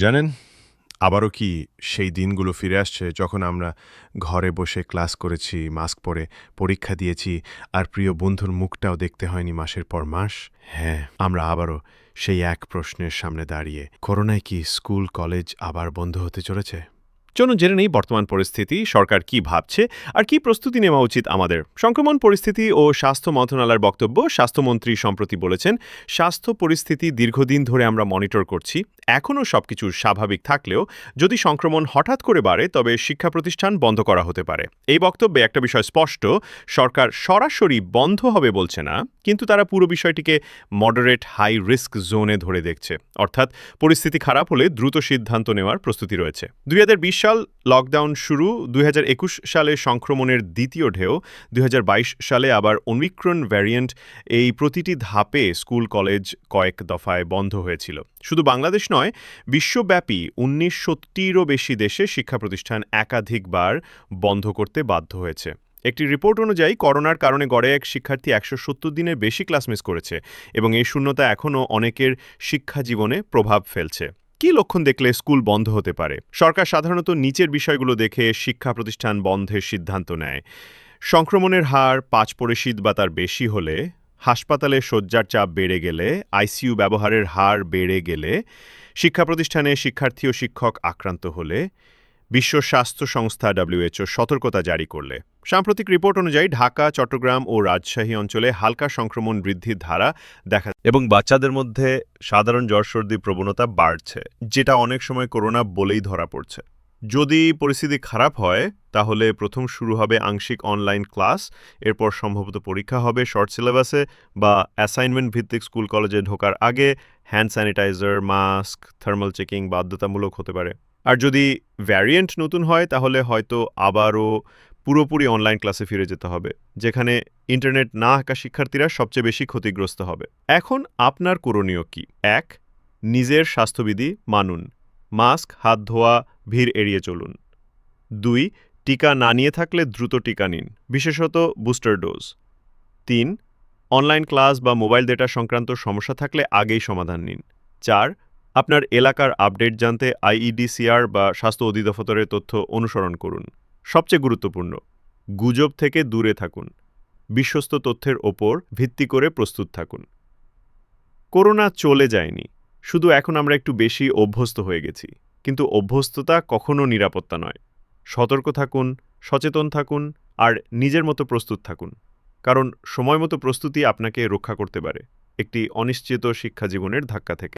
জানেন, আবারও কি সেই দিনগুলো ফিরে আসছে যখন আমরা ঘরে বসে ক্লাস করেছি, মাস্ক পরে পরীক্ষা দিয়েছি, আর প্রিয় বন্ধুর মুখটাও দেখতে হয়নি মাসের পর মাস? হ্যাঁ আমরা আবারও সেই এক প্রশ্নের সামনে দাঁড়িয়ে, করোনায় কি স্কুল, কলেজ আবার বন্ধ হতে চলেছে? চলুন জেনে নেই বর্তমান পরিস্থিতি, সরকার কি ভাবছে আর কি প্রস্তুতি নেওয়া উচিত আমাদের। সংক্রমণ পরিস্থিতি ও স্বাস্থ্য মন্ত্রণালয়ের বক্তব্য, স্বাস্থ্যমন্ত্রী সম্প্রতি বলেছেন, স্বাস্থ্য পরিস্থিতি দীর্ঘদিন ধরে আমরা মনিটর করছি। এখনও সবকিছু স্বাভাবিক থাকলেও যদি সংক্রমণ হঠাৎ করে বাড়ে, তবে শিক্ষা প্রতিষ্ঠান বন্ধ করা হতে পারে। এই বক্তব্যে একটা বিষয় স্পষ্ট, সরকার সরাসরি বন্ধ হবে বলছে না, কিন্তু তারা পুরো বিষয়টিকে মডারেট হাই রিস্ক জোনে ধরে দেখছে। অর্থাৎ পরিস্থিতি খারাপ হলে দ্রুত সিদ্ধান্ত নেওয়ার প্রস্তুতি রয়েছে। দুই হাজার বিশ সাল লকডাউন শুরু, দুই হাজার একুশ সালে সংক্রমণের দ্বিতীয় ঢেউ, দুই হাজার বাইশ সালে আবার অমিক্রন ভ্যারিয়েন্ট এই প্রতিটি ধাপে স্কুল, কলেজ কয়েক দফায় বন্ধ হয়েছিল। শুধু বাংলাদেশ নয়, বিশ্বব্যাপী উনিশশোটিরও বেশি দেশে শিক্ষা প্রতিষ্ঠান একাধিকবার বন্ধ করতে বাধ্য হয়েছে। একটি রিপোর্ট অনুযায়ী, করোনার কারণে গড়ে এক শিক্ষার্থী একশো সত্তর দিনের বেশি ক্লাস মিস করেছে এবং এই শূন্যতা এখনও অনেকের শিক্ষা জীবনে প্রভাব ফেলছে। কি লক্ষণ দেখলে স্কুল বন্ধ হতে পারে? সরকার সাধারণত নিচের বিষয়গুলো দেখে শিক্ষা প্রতিষ্ঠান বন্ধের সিদ্ধান্ত নেয়। সংক্রমণের হার, পাঁচ পরিশীত বা তার বেশি হলে, হাসপাতালে শয্যার চাপ বেড়ে গেলে, আইসিইউ ব্যবহারের হার বেড়ে গেলে, শিক্ষা প্রতিষ্ঠানে শিক্ষার্থী ও শিক্ষক আক্রান্ত হলে বিশ্ব স্বাস্থ্য সংস্থা ডব্লিউএচও সতর্কতা জারি করলে। সাম্প্রতিক রিপোর্ট অনুযায়ী ঢাকা, চট্টগ্রাম ও রাজশাহী অঞ্চলে হালকা সংক্রমণ বৃদ্ধির ধারা দেখা এবং বাচ্চাদের মধ্যে সাধারণ জ্বর সর্দি প্রবণতা বাড়ছে, যেটা অনেক সময় করোনা বলেই ধরা পড়ছে। যদি পরিস্থিতি খারাপ হয়, তাহলে প্রথম শুরু হবে আংশিক অনলাইন ক্লাস, এরপর সম্ভবত পরীক্ষা হবে শর্ট সিলেবাসে বা অ্যাসাইনমেন্ট ভিত্তিক স্কুল কলেজে ঢোকার আগে, hand sanitiser, mask, thermal checking বাধ্যতামূলক হতে পারে। আর যদি ভ্যারিয়েন্ট নতুন হয়, তাহলে হয়তো আবারও পুরোপুরি অনলাইন ক্লাসে ফিরে যেতে হবে, যেখানে ইন্টারনেট না আঁকা শিক্ষার্থীরা সবচেয়ে বেশি ক্ষতিগ্রস্ত হবে। এখন আপনার করণীয় কি? এক, নিজের স্বাস্থ্যবিধি মানুন। মাস্ক, হাত ধোয়া, ভিড় এড়িয়ে চলুন। দুই, টিকা না নিয়ে থাকলে দ্রুত টিকা নিন, বিশেষত বুস্টার ডোজ তিন অনলাইন ক্লাস বা মোবাইল ডেটা সংক্রান্ত সমস্যা থাকলে আগেই সমাধান নিন। চার আপনার এলাকার আপডেট জানতে আইইডিসিআর বা স্বাস্থ্য অধিদফতরের তথ্য অনুসরণ করুন। সবচেয়ে গুরুত্বপূর্ণ, গুজব থেকে দূরে থাকুন। বিশ্বস্ত তথ্যের ওপর ভিত্তি করে প্রস্তুত থাকুন। করোনা চলে যায়নি, শুধু এখন আমরা একটু বেশি অভ্যস্ত হয়ে গেছি। কিন্তু অভ্যস্ততা কখনো নিরাপত্তা নয়। সতর্ক থাকুন, সচেতন থাকুন, আর নিজের মতো প্রস্তুত থাকুন। কারণ সময় মতো প্রস্তুতি আপনাকে রক্ষা করতে পারে। একটি অনিশ্চিত শিক্ষা জীবনের ধাক্কা থেকে।